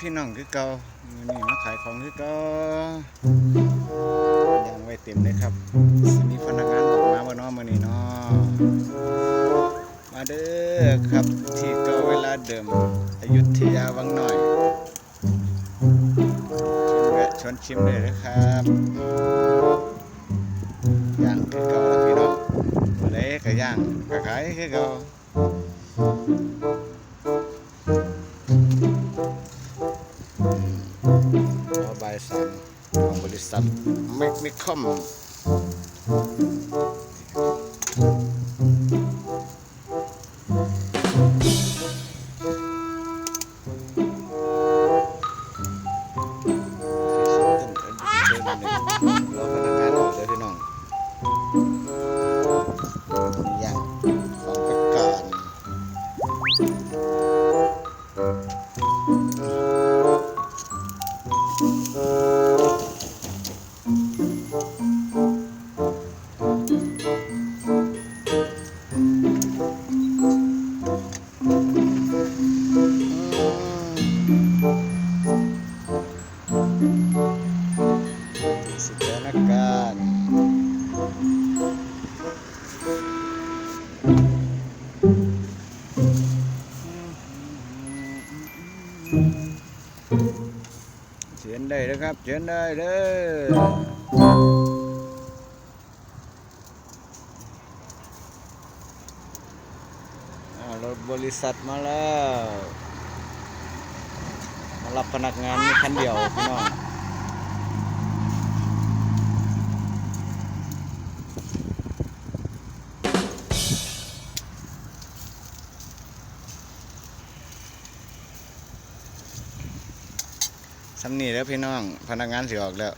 พี่น้องคือเก่ามานี้มาขายของคือเก่ายังไว้เต็มเลยครับมีพนักงานออกมาบ่เนาะมื้อนี้เนาะมาเด้อครับที่เก่าเวลาเดิมอยุธยาวังหน่อยชิมแวะชวนชิมเลยนะครับย่างคือเก่าแล้วพี่น้องมื้อใดก็ย่างก็ขายคือเก่า รอบายสามของบริษัทเมกมิคอมรอพนักงานออกเลยพี่น้องอย่างของประการ เชิญได้นะครับเชิญได้เด้ออ่ารถบริษัทมาแล้ว มารับพนักงานมีคันเดียวพี่น้อง ทำนี่แล้วพี่น้องพนักงานสิออกแล้ว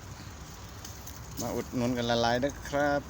มาอุดหนุนกันละลายนะครับ